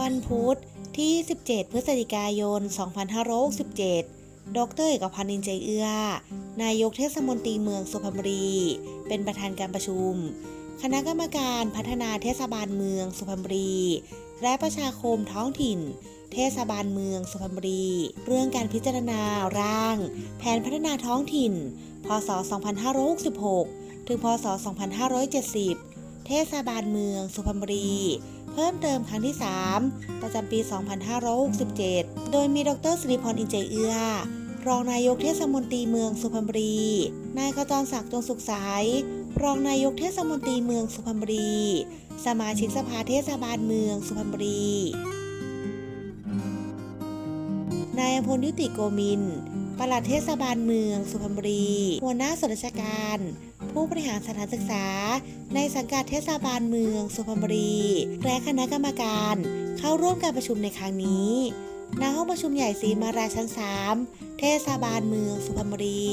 วันพุธที่ 17 พฤศจิกายน 2567 ดรเอกพันธ์อินใจเอื้อ นายกเทศมนตรีเมืองสุพรรณบุรี เป็นประธานการประชุม คณะกรรมการพัฒนาเทศบาลเมืองสุพรรณบุรี และประชาคมท้องถิ่น เทศบาลเมืองสุพรรณบุรี เรื่องการพิจารณาร่าง แผนพัฒนาท้องถิ่น พศ 2566 ถึง พศ 2570 เทศบาลเมืองสุพรรณบุรี เพิ่มเติมครั้งที่ 3 ประจำปี 2567 โดยมีดรสิริพรอินเจเอื้อรองนายกเทศมนตรีเมืองสุพรรณบุรี นายขจรศักดิ์จงสุขใสยรองนายกเทศมนตรีเมืองสุพรรณบุรี สมาชิกสภาเทศบาลเมืองสุพรรณบุรี นายอภพลยุติโกมิน ปลัดเทศบาลเมือง สุพรรณบุรี หัวหน้าส่วนราชการ ผู้บริหารสถานศึกษา ในสังกัดเทศบาลเมือง สุพรรณบุรี และคณะกรรมการเข้าร่วมการประชุมในครั้งนี้ณห้องประชุมใหญ่ศรีมาราชั้น 3 เทศบาลเมืองสุพรรณบุรี